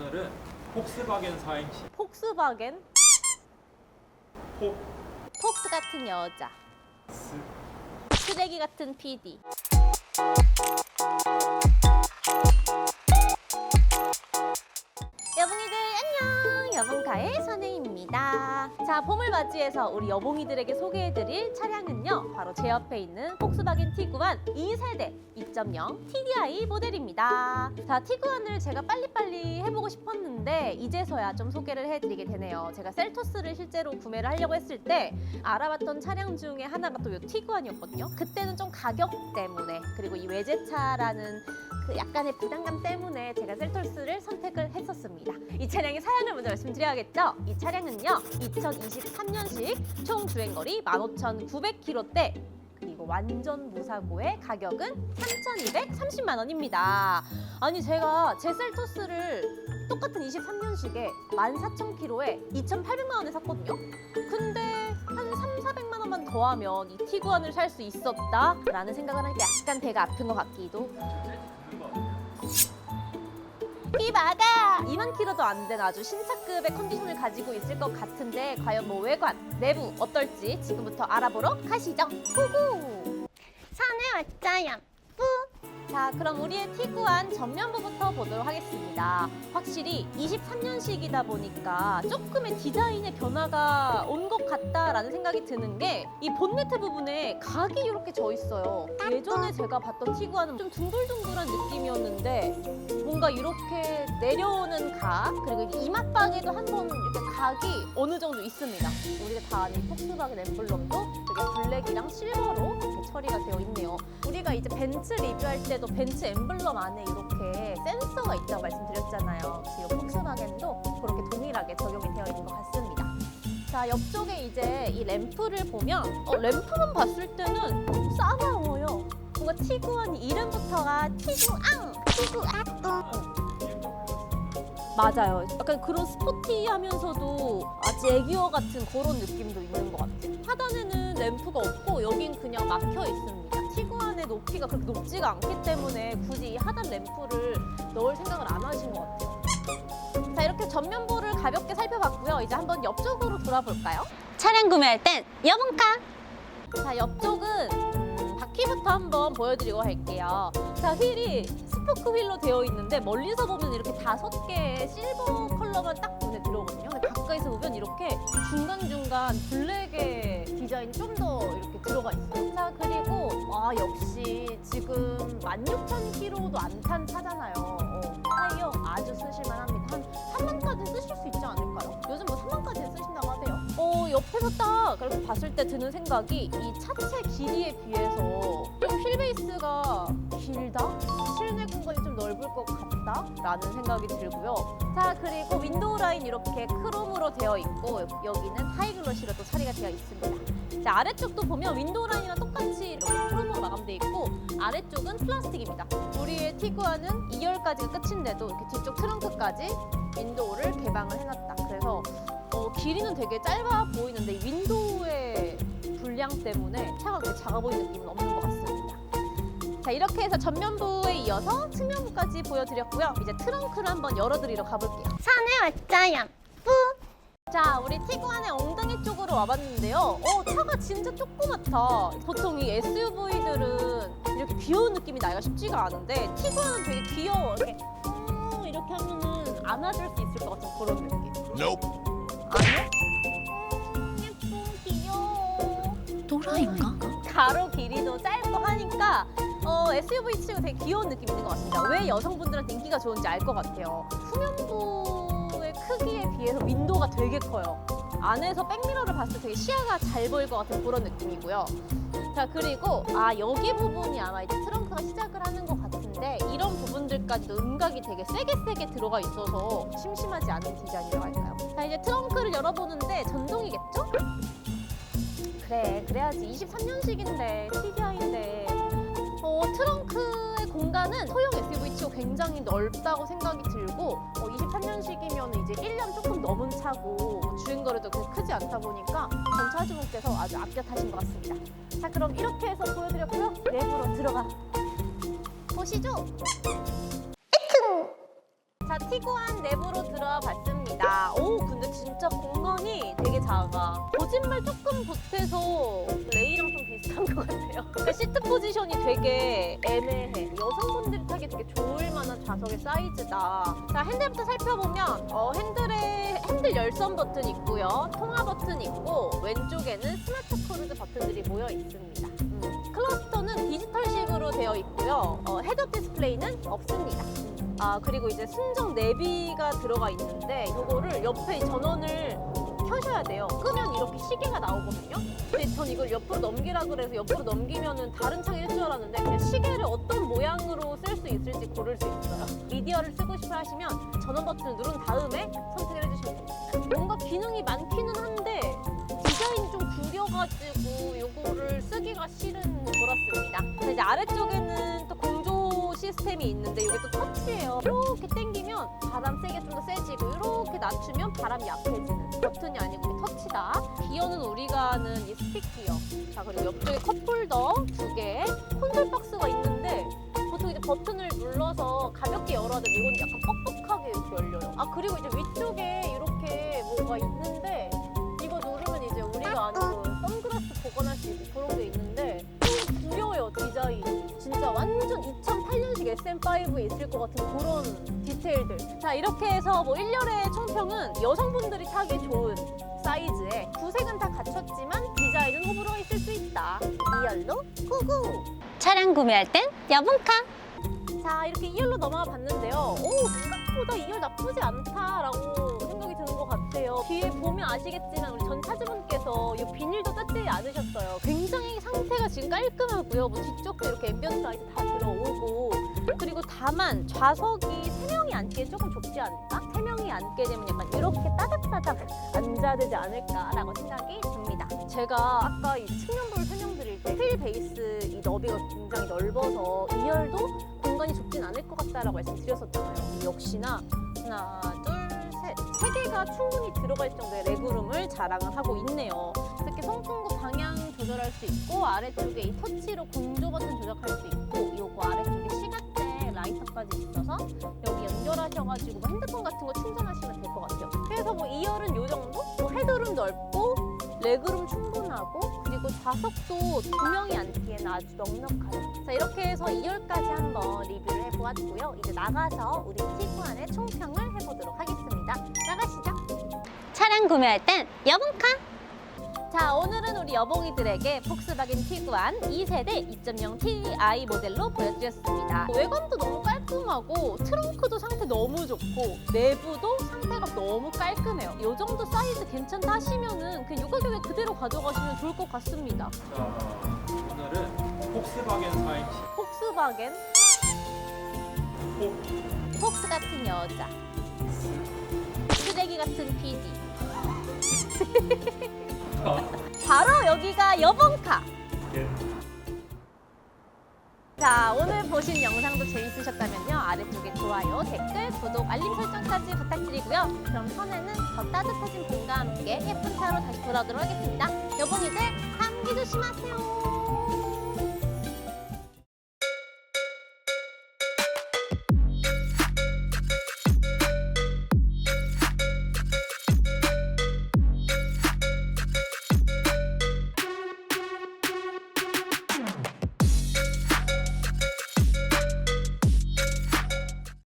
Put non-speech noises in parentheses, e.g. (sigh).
오늘은 폭스바겐 사행시. 폭스바겐? 폭스 폭스 같은 여자. 쓰레기 같은 PD 여봉이들 안녕 여봉가의 선혜입니다. 자 봄을 맞이해서 우리 여봉이들에게 소개해드릴 차량은요 바로 제 옆에 있는 폭스바겐 티구안 2세대 2.0 TDI 모델입니다. 자 티구안을 제가 빨리빨리 해보고 싶었는데 이제서야 좀 소개를 해드리게 되네요. 제가 셀토스를 실제로 구매를 하려고 했을 때 알아봤던 차량 중에 하나가 또 이 티구안이었거든요. 그때는 좀 가격 때문에 그리고 이 외제차라는 그 약간의 부담감 때문에 제가 셀토스를 선택을 했었습니다. 이 차량의 사양을 먼저 말씀드 려야겠죠? 이 차량은요, 2023년식 총 주행거리 15,900km대 그리고 완전 무사고의 가격은 3,230만 원입니다. 아니 제가 제 셀토스를 똑같은 23년식에 14,000km에 2,800만 원에 샀거든요. 근데 한 3, 400만 원만 더하면 이 티구안을 살 수 있었다라는 생각을 하니까 약간 배가 아픈 것 같기도 이 막아! 2만 킬로도 안 된 아주 신차급의 컨디션을 가지고 있을 것 같은데 과연 뭐 외관, 내부 어떨지 지금부터 알아보러 가시죠. 후후! 산에 왔자야. 뿌! 자, 그럼 우리의 티구안 전면부부터 보도록 하겠습니다. 확실히 23년식이다 보니까 조금의 디자인의 변화가 온 것 같다라는 생각이 드는 게 이 본네트 부분에 각이 이렇게 져 있어요. 예전에 제가 봤던 티구안은 좀 둥글둥글한 느낌이었는데 뭔가 이렇게 내려오는 각 그리고 이맛방에도 한 번 이렇게 각이 어느 정도 있습니다. 우리가 다 아는 이 폭스바겐 엠블럼도 되게 블랙이랑 실버로 이렇게 처리가 되어 있네요. 우리가 이제 벤츠 리뷰할 때도 벤츠 엠블럼 안에 이렇게 센서가 있다고 말씀드렸잖아요. 지금 폭스바겐도 그렇게 동일하게 적용이 되어 있는 것 같습니다. 자 옆쪽에 이제 이 램프를 보면 어, 램프만 봤을 때는 싸나워요. 뭔가 티구안 이름부터가 티구앙, 티구앙. 맞아요. 약간 그런 스포티하면서도 아주 애기어 같은 그런 느낌도 있는 것 같아요. 하단에는 램프가 없고 여긴 그냥 막혀 있습니다. 티구안의 높이가 그렇게 높지가 않기 때문에 굳이 이 하단 램프를 넣을 생각을 안 하신 것 같아요. 자 이렇게 전면부를 가볍게 살펴봤고요. 이제 한번 옆쪽으로 돌아볼까요? 차량 구매할 땐 여봉카. 자 옆쪽은 음, 바퀴부터 한번 보여드리고 할게요. 자 휠이 스포크 휠로 되어 있는데 멀리서 보면 이렇게 다섯 개의 실버 컬러가 딱 눈에 들어오거든요. 근데 가까이서 보면 이렇게 중간 중간 블랙의 디자인이 좀 더 이렇게 들어가 있어요. 자 그리고 아 역시 지금 16,000km도 안 탄 차잖아요. 어, 타이어 아주 쓰실만 어 옆에서 딱 그렇게 봤을 때 드는 생각이 이 차체 길이에 비해서 좀 휠베이스가 길다? 실내 공간이 좀 넓을 것 같다 라는 생각이 들고요. 자 그리고 윈도우 라인 이렇게 크롬으로 되어 있고 여기는 하이글로시로 또 처리가 되어 있습니다. 자 아래쪽도 보면 윈도우 라인이랑 똑같이 이렇게 크롬으로 마감되어 있고 아래쪽은 플라스틱입니다. 우리의 티구안은 2열까지가 끝인데도 이렇게 뒤쪽 트렁크까지 윈도우를 개방을 해놨다. 그래서 어, 길이는 되게 짧아 보이는데 이 윈도우의 분량 때문에 차가 그렇게 작아 보이는 느낌은 없는 것 같습니다. 자 이렇게 해서 전면부에 이어서 측면부까지 보여드렸고요. 이제 트렁크를 한번 열어드리러 가볼게요. 산에 왔자야 뿌. 자 우리 티구안의 엉덩이 쪽으로 와봤는데요. 어 차가 진짜 조그맣다. 보통 이 SUV들은 이렇게 귀여운 느낌이 나기가 쉽지가 않은데 티구안은 되게 귀여워. 이렇게 음, 이렇게 하면은 안아줄 수 있을 것 같은 그런 느낌. Nope. 아니요? 귀여워. 또라이인가? 가로 길이도 짧고 하니까 어, SUV 치고 되게 귀여운 느낌이 있는 것 같습니다. 왜 여성분들한테 인기가 좋은지 알 것 같아요. 후면부의 크기에 비해서 윈도우가 되게 커요. 안에서 백미러를 봤을 때 되게 시야가 잘 보일 것 같은 그런 느낌이고요. 자 그리고 아 여기 부분이 아마 이제 트렁크가 시작을 하는 것 같은데 이런 부분들까지도 음각이 되게 세게 세게 들어가 있어서 심심하지 않은 디자인이라고 할까요? 자 이제 트렁크를 열어보는데 전동이겠죠? 그래 그래야지 23년식인데 TDI인데 어, 트렁크의 공간은 소형 SUV 치고 굉장히 넓다고 생각이 들고 어, 23년식이면 이제 1년 조금 넘은 차고 주행거리도 그렇게 크지 않다 보니까 전 차주분께서 아주 아껴 타신 것 같습니다. 자 그럼 이렇게 해서 보여드렸고요. 내부로 들어가 보시죠. 자, 티구안 내부로 들어와 봤습니다. 오, 근데 진짜 공간이 되게 작아. 거짓말 조금 보태서 레이랑 좀 비슷한 것 같아요. 그 시트 포지션이 되게 애매해. 여성분들이 타기 되게 좋을 만한 좌석의 사이즈다. 자, 핸들부터 살펴보면 어, 핸들에 핸들 열선 버튼 있고요. 통화 버튼 있고 왼쪽에는 스마트 크루즈 버튼들이 모여 있습니다. 음. 클러스터는 디지털식으로 되어 있고요. 어, 헤드업 디스플레이는 없습니다. 아 그리고 이제 순정 내비가 들어가 있는데 이거를 옆에 이 전원을 켜셔야 돼요. 끄면 이렇게 시계가 나오거든요. 근데 전 이걸 옆으로 넘기라 그래서 옆으로 넘기면은 다른 창일 줄 알았는데 그냥 시계를 어떤 모양으로 쓸 수 있을지 고를 수 있어요. 미디어를 쓰고 싶어 하시면 전원 버튼을 누른 다음에 선택을 해주시면 됩니다. 뭔가 기능이 많기는 한데 디자인이 좀 구려가지고 이거를 쓰기가 싫은 거랐습니다. 그래서 이제 아래쪽에는 시스템이 있는데 이게 또 터치예요. 이렇게 당기면 바람 세게 좀 더 세지고 이렇게 낮추면 바람이 약해지는 버튼이 아니고 이게 터치다. 기어는 우리가 아는 이 스틱 기어. 자 그리고 옆쪽에 컵홀더 두 개, 콘솔 박스가 있는데 보통 이제 버튼을 눌러서 가볍게 열어야 되는데 이건 약간 뻑뻑하게 이렇게 열려요. 아 그리고 이제 위쪽에 2008년식 SM5에 있을 것 같은 그런 디테일들. 자 이렇게 해서 뭐 1열의 총평은 여성분들이 타기 좋은 사이즈에 구색은 다 갖췄지만 디자인은 호불호가 있을 수 있다. 2열로 구구! 차량 구매할 땐 여분카. 자 이렇게 2열로 넘어가 봤는데요. 오 생각보다 2열 나쁘지 않다라고 생각이 드는 것 같아요. 뒤에 보면 아시겠지만 우리 전 차주분께서 이 비닐도 뜯지 않으셨어요. 굉장히 상태가 지금 깔끔하고요. 뭐 뒤쪽도 이렇게 앰비언트 라이트 다 들어오고 그리고 다만 좌석이 3명이 앉기에 조금 좁지 않을까? 3명이 앉게 되면 약간 이렇게 따닥따닥 앉아야 되지 않을까라고 생각이 듭니다 제가 아까 이 측면부를 설명드릴 때 휠 베이스 이 너비가 굉장히 넓어서 2열도 공간이 좁진 않을 것 같다라고 말씀드렸었잖아요. 역시나 하나, 둘, 셋. 세 개가 충분히 들어갈 정도의 레그룸을 자랑을 하고 있네요. 이렇게 송풍구 방향 조절할 수 있고 아래쪽에 이 터치로 공조 버튼 조작할 수 있고 아래쪽에 시각대 라이터까지 있어서 여기 연결하셔가지고 뭐 핸드폰 같은 거 충전하시면 될 것 같아요. 그래서 뭐 2열은 요 정도? 뭐 헤드룸 넓고 레그룸 충분하고 그리고 좌석도 두 명이 앉기에는 아주 넉넉하죠. 자 이렇게 해서 2열까지 한번 리뷰를 해보았고요. 이제 나가서 우리 티구안의 총평을 해보도록 하겠습니다. 나가시죠. 차량 구매할 땐 여분카. 자 오늘은 우리 여봉이들에게 폭스바겐 티구안 2세대 2.0 TI 모델로 보여드렸습니다. 외관도 너무 깔끔하고 트렁크도 상태 너무 좋고 내부도 상태가 너무 깔끔해요. 이 정도 사이즈 괜찮다 하시면은 그냥 이 가격에 그대로 가져가시면 좋을 것 같습니다. 자, 오늘은 폭스바겐 4인치 폭스바겐 폭 폭스 같은 여자 쓰레기 같은 PD (laughs) (laughs) 바로 여기가 여봉카. 예. 자 오늘 보신 영상도 재밌으셨다면요. 아래쪽에 좋아요 댓글 구독 알림 설정까지 부탁드리고요. 그럼 손에는 더 따뜻해진 봄과 함께 예쁜 차로 다시 돌아오도록 하겠습니다. 여봉이들 감기 조심하세요